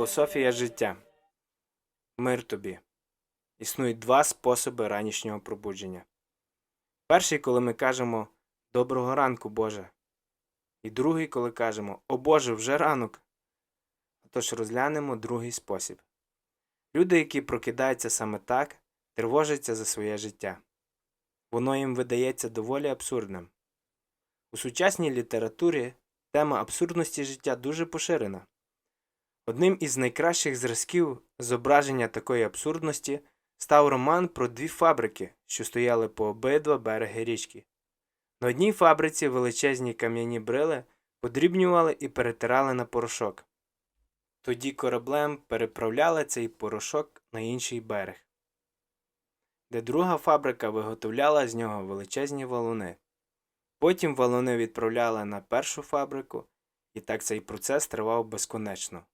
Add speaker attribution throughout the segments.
Speaker 1: Філософія життя. Мир тобі. Існують два способи ранішнього пробудження. Перший, коли ми кажемо Доброго ранку, Боже. І другий, коли кажемо О Боже, вже ранок. Отож розглянемо другий спосіб. Люди, які прокидаються саме так, тривожаться за своє життя. Воно їм видається доволі абсурдним. У сучасній літературі тема абсурдності життя дуже поширена. Одним із найкращих зразків зображення такої абсурдності став роман про дві фабрики, що стояли по обидва береги річки. На одній фабриці величезні кам'яні брили подрібнювали і перетирали на порошок. Тоді кораблем переправляли цей порошок на інший берег, де друга фабрика виготовляла з нього величезні валуни. Потім валуни відправляли на першу фабрику, і так цей процес тривав безконечно.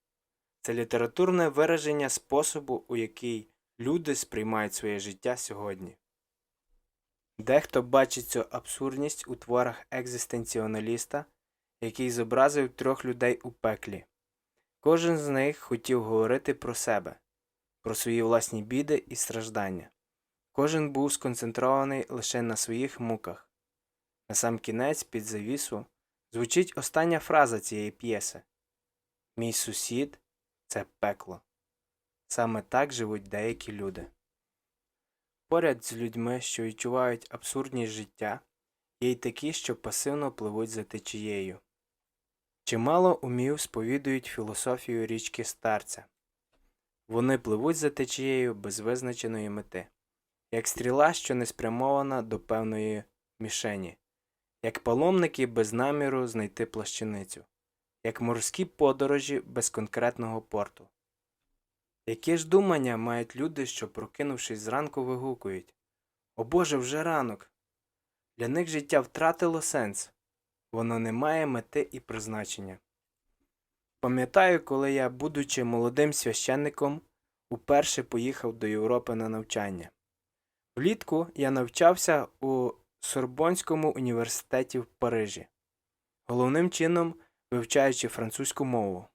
Speaker 1: Це літературне вираження способу, у який люди сприймають своє життя сьогодні. Дехто бачить цю абсурдність у творах екзистенціоналіста, який зобразив трьох людей у пеклі. Кожен з них хотів говорити про себе, про свої власні біди і страждання. Кожен був сконцентрований лише на своїх муках. На сам кінець під завісу звучить остання фраза цієї п'єси Мій сусід це пекло. Саме так живуть деякі люди. Поряд з людьми, що відчувають абсурдність життя, є й такі, що пасивно пливуть за течією. Чимало умів сповідують філософію річки старця. Вони пливуть за течією без визначеної мети, як стріла, що не спрямована до певної мішені, як паломники без наміру знайти плащаницю, як морські подорожі без конкретного порту. Які ж думання мають люди, що, прокинувшись зранку, вигукують О Боже, вже ранок. Для них життя втратило сенс, воно не має мети і призначення. Пам'ятаю, коли я, будучи молодим священником, уперше поїхав до Європи на навчання. Влітку я навчався у Сорбонському університеті в Парижі, головним чином вивчаючи французьку мову.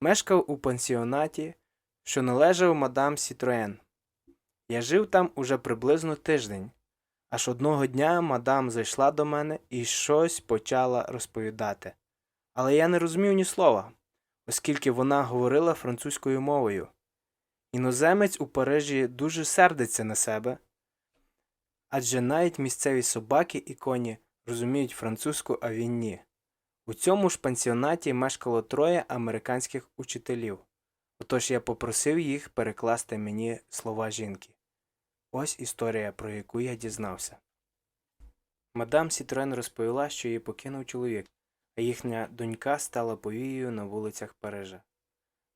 Speaker 1: Мешкав у пансіонаті, що належав мадам Сітроен. Я жив там уже приблизно тиждень. Аж одного дня мадам зайшла до мене і щось почала розповідати. Але я не розумів ні слова, оскільки вона говорила французькою мовою. Іноземець у Парижі дуже сердиться на себе, адже навіть місцеві собаки і коні розуміють французьку, а він ні. У цьому ж пансіонаті мешкало троє американських учителів. Отож я попросив їх перекласти мені слова жінки. Ось історія, про яку я дізнався. Мадам Сітроен розповіла, що її покинув чоловік, а їхня донька стала повією на вулицях Парижа.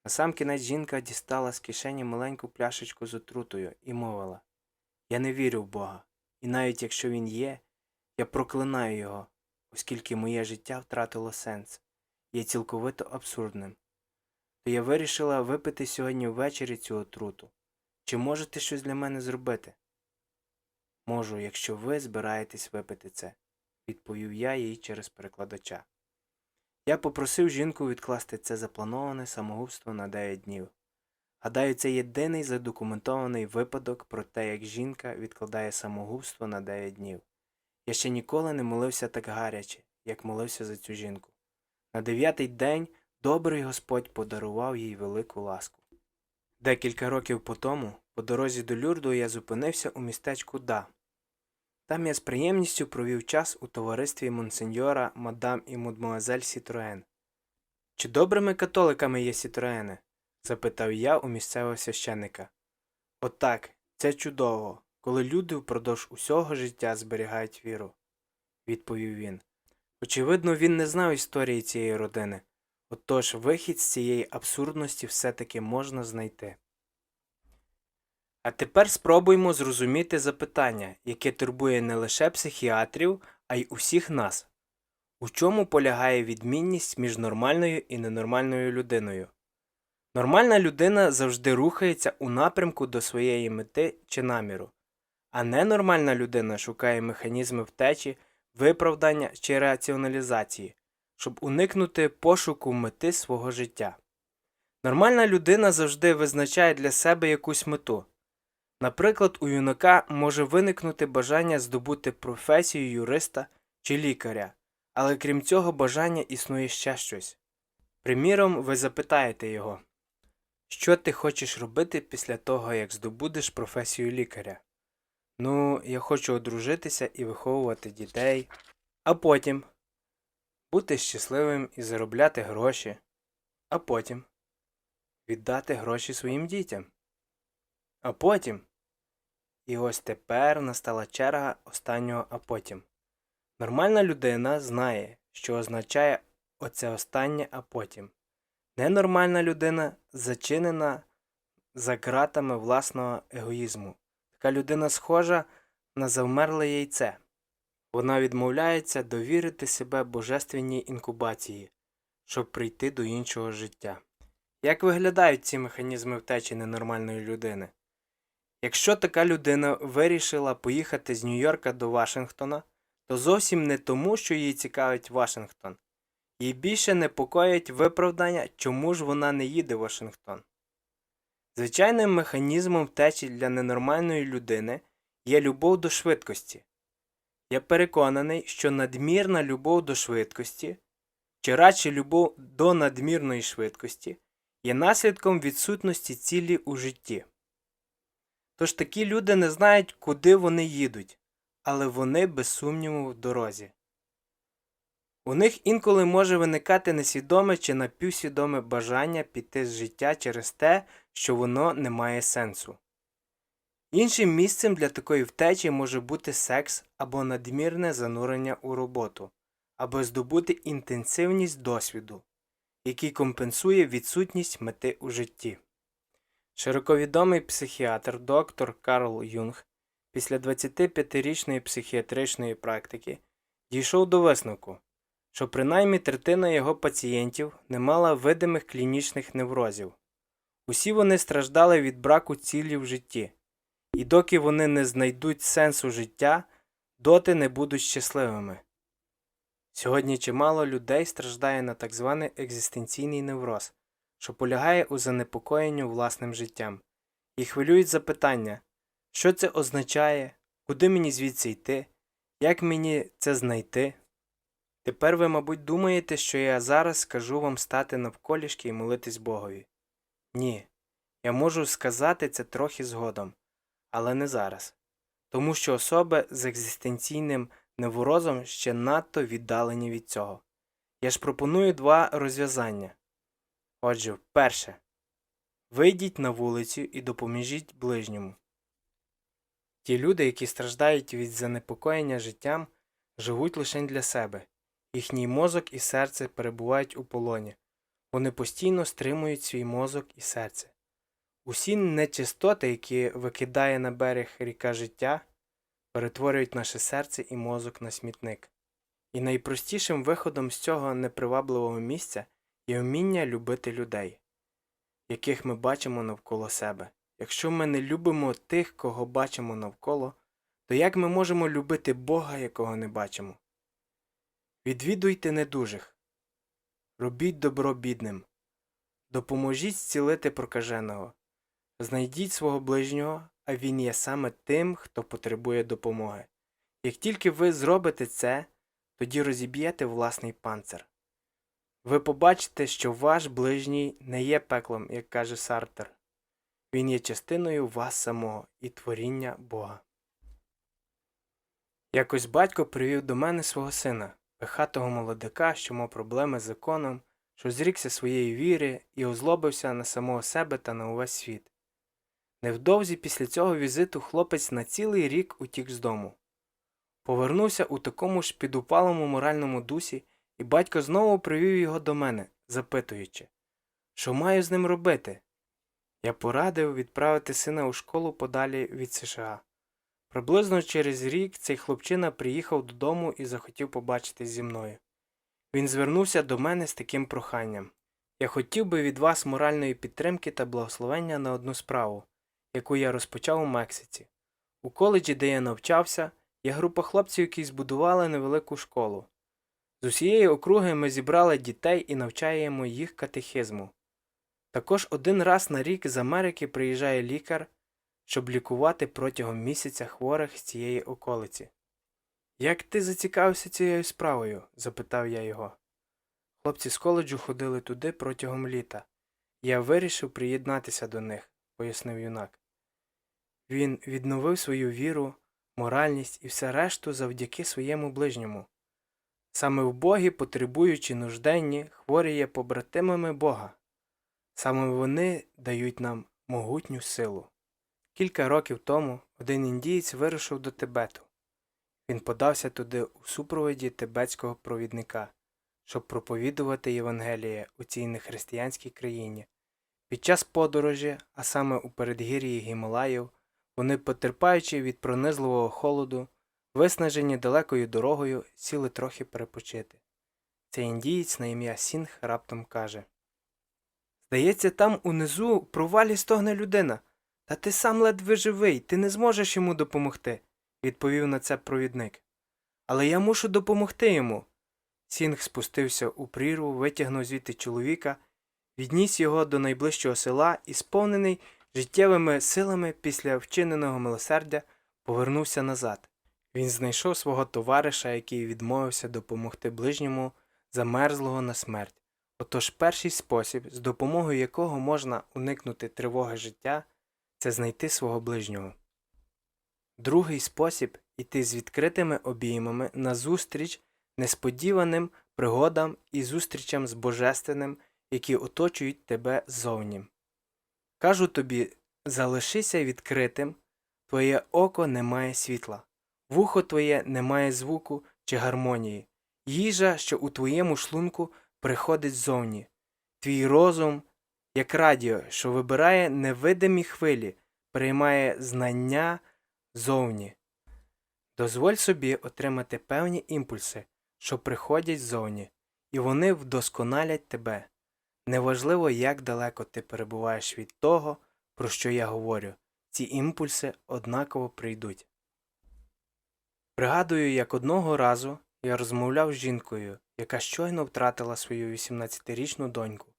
Speaker 1: Насамкінець жінка дістала з кишені маленьку пляшечку з отрутою і мовила Я не вірю в Бога, і навіть якщо він є, я проклинаю його, оскільки моє життя втратило сенс, є цілковито абсурдним. То я вирішила випити сьогодні ввечері цю отруту. Чи можете щось для мене зробити? Можу, якщо ви збираєтесь випити це, відповів я їй через перекладача. Я попросив жінку відкласти це заплановане самогубство на 9 днів. Гадаю, це єдиний задокументований випадок про те, як жінка відкладає самогубство на 9 днів. Я ще ніколи не молився так гаряче, як молився за цю жінку. На дев'ятий день добрий Господь подарував їй велику ласку. Декілька років по тому, по дорозі до Люрду, я зупинився у містечку Да. Там я з приємністю провів час у товаристві монсеньора, мадам і мадмуазель Сітроен. Чи добрими католиками є Сітроени? запитав я у місцевого священника. Отак, це чудово, коли люди впродовж усього життя зберігають віру, відповів він. Очевидно, він не знав історії цієї родини. Отож вихід з цієї абсурдності все-таки можна знайти. А тепер спробуймо зрозуміти запитання, яке турбує не лише психіатрів, а й усіх нас. У чому полягає відмінність між нормальною і ненормальною людиною? Нормальна людина завжди рухається у напрямку до своєї мети чи наміру, а ненормальна людина шукає механізми втечі, виправдання чи раціоналізації, щоб уникнути пошуку мети свого життя. Нормальна людина завжди визначає для себе якусь мету. Наприклад, у юнака може виникнути бажання здобути професію юриста чи лікаря, але крім цього бажання існує ще щось. Приміром, ви запитаєте його, що ти хочеш робити після того, як здобудеш професію лікаря? Ну, я хочу одружитися і виховувати дітей, а потім бути щасливим і заробляти гроші, а потім віддати гроші своїм дітям. А потім. І ось тепер настала черга останнього а потім. Нормальна людина знає, що означає оце останнє а потім. Ненормальна людина зачинена за ґратами власного егоїзму. Така людина схожа на завмерле яйце. Вона відмовляється довірити себе божественній інкубації, щоб прийти до іншого життя. Як виглядають ці механізми втечі ненормальної людини? Якщо така людина вирішила поїхати з Нью-Йорка до Вашингтона, то зовсім не тому, що їй цікавить Вашингтон. Їй більше непокоїть виправдання, чому ж вона не їде в Вашингтон. Звичайним механізмом втечі для ненормальної людини є любов до швидкості. Я переконаний, що надмірна любов до швидкості, чи радше любов до надмірної швидкості, є наслідком відсутності цілі у житті. Тож такі люди не знають, куди вони їдуть, але вони без сумніву в дорозі. У них інколи може виникати несвідоме чи напівсвідоме бажання піти з життя через те, що воно не має сенсу. Іншим місцем для такої втечі може бути секс або надмірне занурення у роботу, аби здобути інтенсивність досвіду, який компенсує відсутність мети у житті. Широковідомий психіатр доктор Карл Юнг після 25-річної психіатричної практики дійшов до висновку, що принаймні третина його пацієнтів не мала видимих клінічних неврозів. Усі вони страждали від браку цілі в житті, і доки вони не знайдуть сенсу життя, доти не будуть щасливими. Сьогодні чимало людей страждає на так званий екзистенційний невроз, що полягає у занепокоєнню власним життям, і хвилюють запитання, що це означає, куди мені звідси йти, як мені це знайти. Тепер ви, мабуть, думаєте, що я зараз скажу вам стати навколішки і молитись Богові. Ні, я можу сказати це трохи згодом, але не зараз, тому що особи з екзистенційним неврозом ще надто віддалені від цього. Я ж пропоную два розв'язання. Отже, перше. Вийдіть на вулицю і допоможіть ближньому. Ті люди, які страждають від занепокоєння життям, живуть лише для себе. Їхній мозок і серце перебувають у полоні. Вони постійно стримують свій мозок і серце. Усі нечистоти, які викидає на берег ріка життя, перетворюють наше серце і мозок на смітник. І найпростішим виходом з цього непривабливого місця є вміння любити людей, яких ми бачимо навколо себе. Якщо ми не любимо тих, кого бачимо навколо, то як ми можемо любити Бога, якого не бачимо? Відвідуйте недужих, робіть добро бідним, допоможіть зцілити прокаженого, знайдіть свого ближнього, а він є саме тим, хто потребує допомоги. Як тільки ви зробите це, тоді розіб'єте власний панцир. Ви побачите, що ваш ближній не є пеклом, як каже Сартер. Він є частиною вас самого і творіння Бога. Якось батько привів до мене свого сина, пихатого молодика, що мав проблеми з законом, що зрікся своєї віри і озлобився на самого себе та на увесь світ. Невдовзі після цього візиту хлопець на цілий рік утік з дому. Повернувся у такому ж підупалому моральному дусі, і батько знову привів його до мене, запитуючи, що маю з ним робити. Я порадив відправити сина у школу подалі від США. Приблизно через рік цей хлопчина приїхав додому і захотів побачитись зі мною. Він звернувся до мене з таким проханням Я хотів би від вас моральної підтримки та благословення на одну справу, яку я розпочав у Мексиці. У коледжі, де я навчався, є група хлопців, які збудували невелику школу. З усієї округи ми зібрали дітей і навчаємо їх катехизму. Також один раз на рік з Америки приїжджає лікар, щоб лікувати протягом місяця хворих з цієї околиці. Як ти зацікавився цією справою? запитав я його. Хлопці з коледжу ходили туди протягом літа. Я вирішив приєднатися до них, пояснив юнак. Він відновив свою віру, моральність і все решту завдяки своєму ближньому. Саме вбогі, потребуючи нужденні, хворі є побратимами Бога. Саме вони дають нам могутню силу. Кілька років тому один індієць вирушив до Тибету. Він подався туди у супроводі тибетського провідника, щоб проповідувати Євангеліє у цій нехристиянській країні. Під час подорожі, а саме у передгір'ї Гімалаїв, вони, потерпаючи від пронизливого холоду, виснажені далекою дорогою, сіли трохи перепочити. Цей індієць на ім'я Сінг раптом каже Здається, там унизу провалі стогне людина. Та ти сам ледве живий, ти не зможеш йому допомогти, відповів на це провідник. Але я мушу допомогти йому. Сінг спустився у прірву, витягнув звідти чоловіка, відніс його до найближчого села і, сповнений життєвими силами після вчиненого милосердя, повернувся назад. Він знайшов свого товариша, який відмовився допомогти ближньому, замерзлого на смерть. Отож перший спосіб, з допомогою якого можна уникнути тривоги життя, це знайти свого ближнього. Другий спосіб іти з відкритими обіймами назустріч несподіваним пригодам і зустрічам з Божественним, які оточують тебе ззовні. Кажу тобі залишися відкритим, твоє око не має світла, вухо твоє не має звуку чи гармонії, їжа, що у твоєму шлунку приходить ззовні, твій розум, як радіо, що вибирає невидимі хвилі, приймає знання зовні. Дозволь собі отримати певні імпульси, що приходять ззовні, і вони вдосконалять тебе. Неважливо, як далеко ти перебуваєш від того, про що я говорю, ці імпульси однаково прийдуть. Пригадую, як одного разу я розмовляв з жінкою, яка щойно втратила свою 18-річну доньку.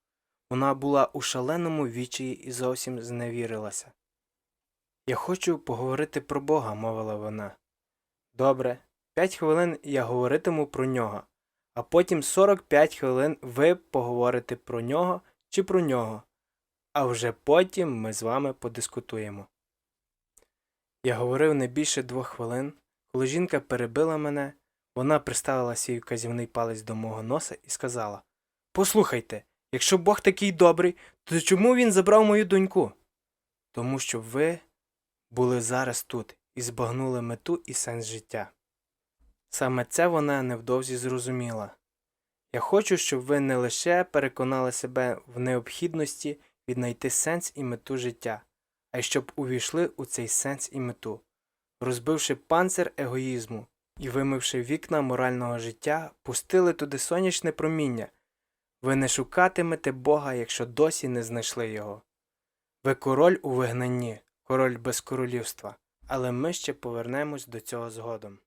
Speaker 1: Вона була у шаленому відчаї і зовсім зневірилася. Я хочу поговорити про Бога, мовила вона. Добре, п'ять хвилин я говоритиму про нього, а потім 45 хвилин ви поговорите про нього чи про нього, а вже потім ми з вами подискутуємо. Я говорив не більше двох хвилин, коли жінка перебила мене, вона приставила свій вказівний палець до мого носа і сказала Послухайте, якщо Бог такий добрий, то чому він забрав мою доньку? Тому що ви були зараз тут і збагнули мету і сенс життя. Саме це вона невдовзі зрозуміла. Я хочу, щоб ви не лише переконали себе в необхідності віднайти сенс і мету життя, а й щоб увійшли у цей сенс і мету, розбивши панцир егоїзму і вимивши вікна морального життя, пустили туди сонячне проміння. Ви не шукатимете Бога, якщо досі не знайшли його. Ви король у вигнанні, король без королівства, але ми ще повернемось до цього згодом.